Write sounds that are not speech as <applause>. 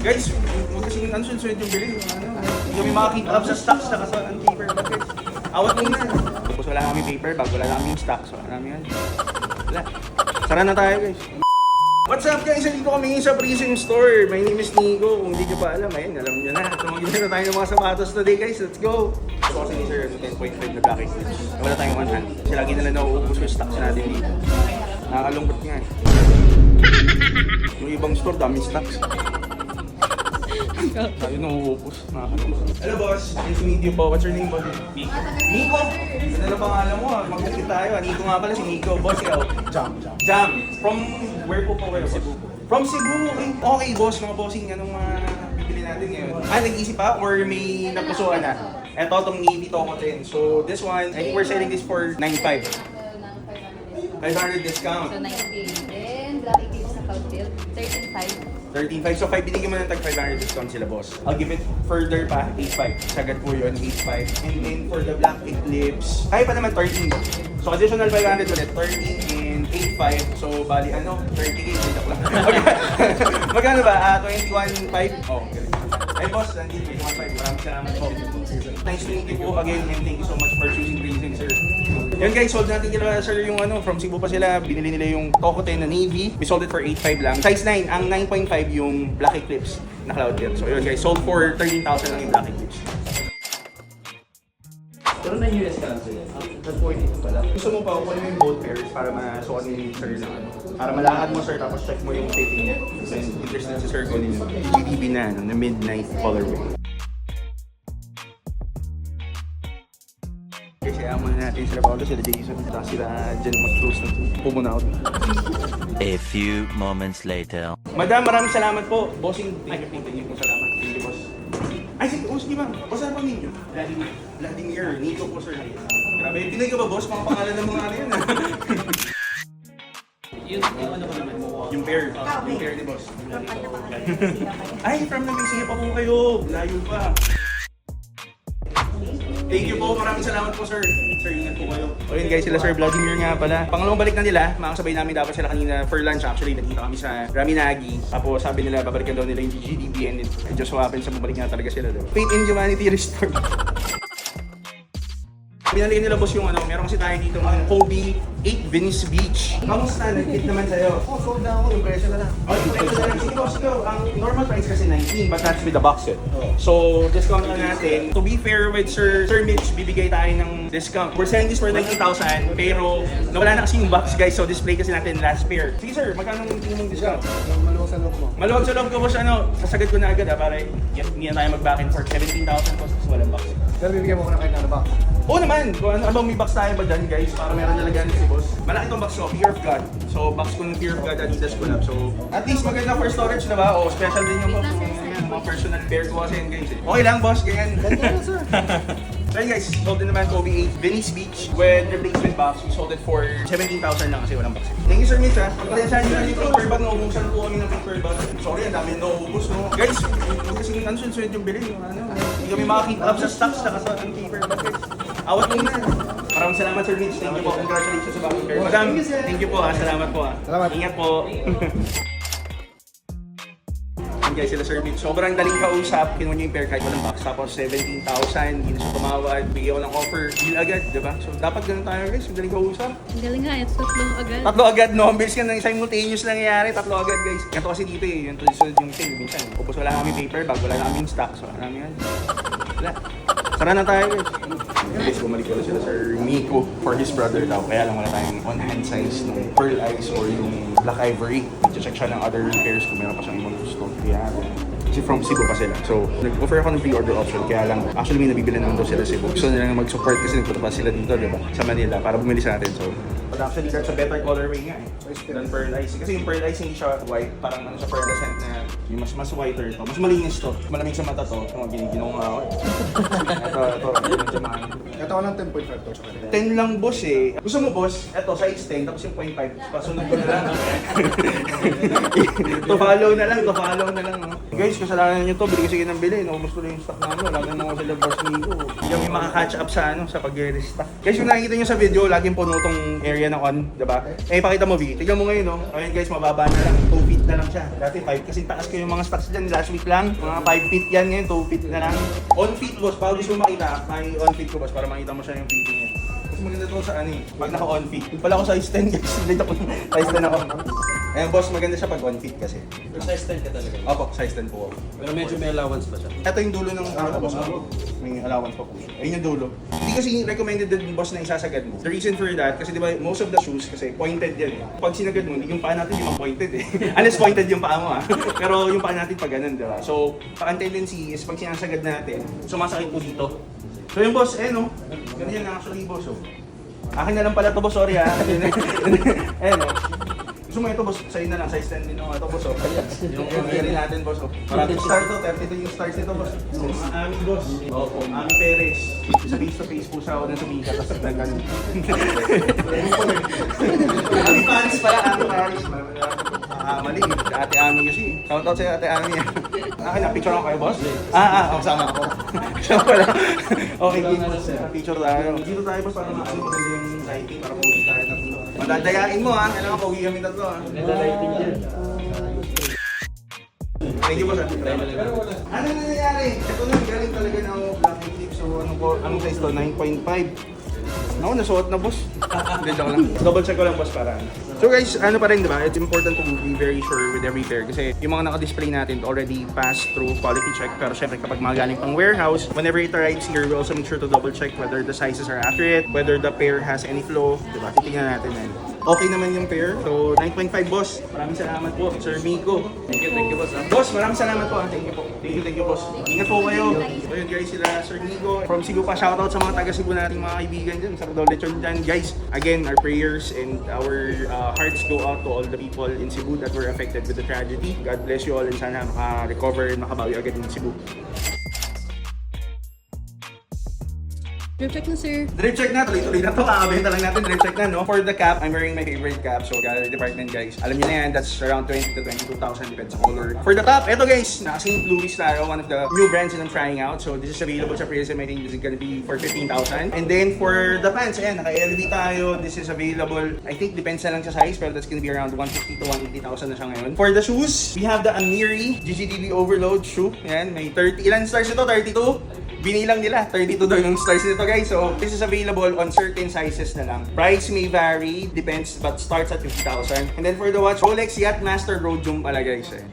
Guys, huwag kasing ano, sunod yung bilhin. Ano, kami makakita up sa stocks na sa ang paper. Awat mo na. Tapos wala kami paper bag, wala kami stock. So, ano yan? Wala. Sara na tayo guys. What's up guys? Nandito kami sa Prism Store. My name is Nico. Kung hindi nyo pa alam, ayun, alam nyo na. Tumagin na tayo ng mga sapatos today guys. Let's go! Ito kasi ni Sir, 10.5 na clips. Wala tayong one hand. Kasi lagi na nauubos yung stocks natin dito. Nakakalungkot nga eh. <laughs> Yung ibang store, daming stocks. Tayo nauubos. Nakakalungkot. Hello boss, nice to meet you po. What's your name boss? Nico. Nico? Ano na pangalan mo? Mag-ulit tayo ah. Nico nga pala si Nico. Boss, ikaw. Jam, jam. Jam. From where po po kayo? Cebu. From Cebu. Eh, Okay, boss, mga bossing, anong uh, bibili natin ngayon? Ah, nag-isip pa? Or may napusuan na? Ito, itong Navy Toco 10. So, this one, I think we're selling this for 9.5. 500 discount. So, 98. Then, Black Eclipse na build, 13.5. 13.5. So, 5 binigyan mo ng tag 500 discount sila, boss. I'll give it further pa, 8.5. Sagad po yun, 8.5. And then, for the Black Eclipse, kaya pa naman 13. So, additional 500 ulit, 13 and 8.5. So, bali ano, 30k, joke lang. <laughs> <laughs> Magkano ba? Ah, 21.5? Oh, galing. Ay, boss, nandito, 21.5. Maraming salamat po. Nice to meet you po again and thank you so much for choosing Reason, sir. Yan guys, sold natin kila sir yung ano, from Cebu pa sila, binili nila yung 10 na Navy. We sold it for 8.5 lang. Size 9, ang 9.5 yung Black Eclipse na Cloud Gear. So yun guys, sold for 13,000 lang yung Black Eclipse. Pero na US ka lang 42 pala. Gusto mo pa kukunin mo yung both pairs para masuot ni sir ng ano. Para malakad mo sir tapos check mo yung fitting niya. Then interested si sir kunin mo. GDB na ano, na midnight colorway. Kasi ayaw muna natin sila Paolo, sila Jason, tapos sila Jen mag-close na to. Pumuna ako. A few moments later. Madam, maraming salamat po. Bossing, thank you, thank you po, salamat. Ay, sige, boss, di ba? Boss, ano pang ninyo? Vladimir. Vladimir, Nico po, sir. Grabe, pinay ka ba, boss? Mga pangalan ng mga ano yun, ah. <laughs> Yung, yung ano ko naman mo. Yung pair, yung pair ni boss. Ay, from pa po kayo. Layo pa. Thank you po. Maraming salamat po, sir. Sir, ingat po kayo. O guys, sila Sir Vladimir nga pala. Pangalawang balik na nila. Makakasabay namin dapat sila kanina for lunch. Actually, nagkita kami sa Raminagi. Tapos sabi nila, babalikan daw nila yung GGDB and it just so happens sa bumalik nga talaga sila daw. Faith in Humanity Restored. <laughs> Binalikan nila boss yung ano, meron kasi tayo dito ng Kobe 8 Venice Beach. Kamusta? Nag-hit naman sa'yo. Oh, sold na ako. Yung presyo na lang. Oh, yung price na lang. Sige, boss, go. Ang normal price kasi 19, but that's with the box set. So, discount lang natin. To be fair with Sir Sir Mitch, bibigay tayo ng discount. We're selling this for 19,000, pero nawala na kasi yung box, guys. So, display kasi natin last pair. Sige, sir, magkano yung tingin mong discount? Maluwag sa loob mo. Maluwag sa loob ko, boss, ano, sasagad ko na agad, ah, para hindi na tayo mag-back and forth. 17,000 boss, walang box. Pero bibigyan mo ko na kahit ano ba? Oo naman, kung ano abang may box tayo ba dyan guys, para meron na lagyan si boss. Malaki itong box ko, Fear of God. So box ko ng Fear of God Adidas collab. So at least maganda for storage na ba? O special din yung mga, personal pair ko kasi yan guys. eh. Okay lang boss, ganyan. Ganyan sir. <laughs> So yun guys, sold din naman Kobe 8 Venice Beach with replacement box. We sold it for 17,000 lang kasi walang box. Thank you Sir Mitch ha. Pagkasensya nyo na yung paper bag, naubusan po kami ng paper bag. Sorry, ang dami naubos no. Guys, kasi ano sunod yung bilhin. Ano, hindi kami makakita up sa stocks na sa paper bag guys. Awat mo na. Maraming salamat Sir Mitch. Thank you po. Congratulations sa bagong pair. Madam, thank you po ha. Salamat po ha. Salamat. Ingat po. <laughs> Guys, sila Sir Mitch. Sobrang daling kausap. Kinuha niyo yung pair kahit walang box. Tapos 17,000. Hindi na siya tumawad. Bigyan ko ng offer. Deal agad, di ba? So dapat ganun tayo guys. Yung daling kausap. Ang galing nga, it's tatlong agad. Tatlo agad, no? Bilis ka ng simultaneous nangyayari. Tatlo agad guys. Ganito kasi dito eh. Yung sunod yung thing. Minsan, tapos wala kami paper bag. Wala na kaming stock. So, ano yan? Wala. Tara na tayo guys. Guys, bumalik ko sila Sir Miko for his brother daw. Kaya lang wala tayong on-hand size ng Pearl Eyes or yung Black Ivory. Check siya ng other pairs kung meron pa siyang ibang gusto. Kaya, kasi from Cebu pa sila. So, nag-offer ako ng pre-order option. Kaya lang, actually may nabibili naman daw sila Cebu. Gusto nila mag-support kasi nagpunta pa sila dito, di ba? Sa Manila, para bumili sa atin. So, but actually, that's a better colorway nga eh. Than Pearl Eyes. Kasi yung Pearl hindi siya white. Parang ano siya pearlescent na yung mas mas whiter to. Mas malinis to. Malamig sa mata to. Ito, giniginaw nga ako eh. ito, ito. Medyo mahal. Ito ko ng 10.5 to. Tsaka rin. 10 lang boss eh. Gusto mo boss? Ito, size 10, tapos yung 0.5. Pasunod ko na lang. <laughs> to follow na lang, to follow na lang. No? Guys, kasalanan nyo to. Bili kasi kayo ng bili. Naubos ko lang yung stock namin. Wala na mga sila boss Nico. Hindi kami makaka-catch up sa ano, sa pag-restock. Guys, yung nakikita nyo sa video, laging puno tong area na on, di ba? Eh, pakita mo, V. Tignan mo ngayon, no? Ayun guys, mababa na lang. 2 feet na lang siya. Dati 5 kasi taas ko yung mga stocks dyan last week lang. Mga 5 feet yan ngayon, 2 feet na lang. On feet boss, para gusto mo makita, may on feet ko boss para makita mo siya yung fitting niya. Mas maganda to sa ano eh, pag naka on feet. Yung pala ako size 10 <laughs> guys, hindi ako size 10 ako. Eh boss, maganda siya pag on feet kasi. Pero size 10 ka talaga. Opo, size 10 po ako. Pero medyo may allowance pa siya. Ito yung dulo ng ano ko boss. May allowance pa po siya. Ayun yung dulo. Hindi kasi recommended din boss na isasagad mo. The reason for that, kasi di ba most of the shoes kasi pointed yan eh. Pag sinagad mo, yung paa natin di ba pointed eh. <laughs> Unless pointed yung paa mo ah. <laughs> Pero yung paa natin pag ganun, di ba? So, ang tendency is pag sinasagad natin, sumasakit po dito. So yung boss, eh no, ganyan actually boss oh. Akin na lang pala to boss, sorry ha. <laughs> eh no. Gusto mo ito boss, sa'yo na lang, size 10 din ako. Ito boss oh. Yung yung natin boss oh. Maraming star to, 32 yung stars nito boss. Ami boss. Opo, Ami Perez. Sa face to face po siya ako na sumikat, tapos naggan. <laughs> Ami Paris pala, Ami Paris. Ah, mali. Ate Ami kasi. Shoutout sa Ate Ami. <laughs> Akin na, picture ako kayo, boss? Ah, ah, oh, sama ako. <laughs> Siya pala. Okay. Picture tayo. Dito tayo, boss, para maano maganda yung lighting, para pauwi tayo tatlo. Madadayain mo, ha? Kailangan pauwi kami tatlo, ha? Ganda lighting yan. Thank you, boss. ah. Ano na nangyari? Ito na, galing talaga na ako black clip. So, ano po, anong size to? 9.5. Ako, nasuot na, boss. Hindi, joke lang. Double check ko lang, boss, para ano. So guys, ano pa rin, di ba? It's important to be very sure with every pair kasi yung mga naka-display natin already passed through quality check. Pero syempre, kapag mga galing pang warehouse, whenever it arrives here, we also make sure to double check whether the sizes are accurate, whether the pair has any flow, di ba? Titingnan natin yan. Okay naman yung pair. So, 9.5 boss. Maraming salamat po, Sir Miko. Thank you, thank you boss. ah. Boss, maraming salamat po. ah. Thank you po. Thank you, thank you, boss. Ingat po kayo. So yun guys, sila Sir Nico. From Cebu pa, shoutout sa mga taga Cebu nating mga kaibigan dyan. Sa Rodol Lechon dyan. Guys, again, our prayers and our uh, hearts go out to all the people in Cebu that were affected with the tragedy. God bless you all and sana maka-recover and makabawi agad in Cebu. Drip check na, sir. Drip check na, tuloy-tuloy na to. Kakabenta lang natin, drip check na, no? For the cap, I'm wearing my favorite cap. So, gallery department, guys. Alam niyo na yan, that's around 20 to 22,000, depends sa color. For the top, eto guys, naka St. Louis tayo, one of the new brands that I'm trying out. So, this is available sa Prism. I think this is gonna be for 15,000. And then, for the pants, ayan, naka-LV tayo. This is available, I think, depends na lang sa size, pero that's gonna be around 150 to 180,000 na siya ngayon. For the shoes, we have the Amiri GGDB Overload shoe. Ayan, may 30, ilan stars ito? 32? Binilang nila. 32 daw yung stars nito guys. So, this is available on certain sizes na lang. Price may vary, depends, but starts at 50,000. And then for the watch, Rolex Yacht Master Road Zoom pala guys eh.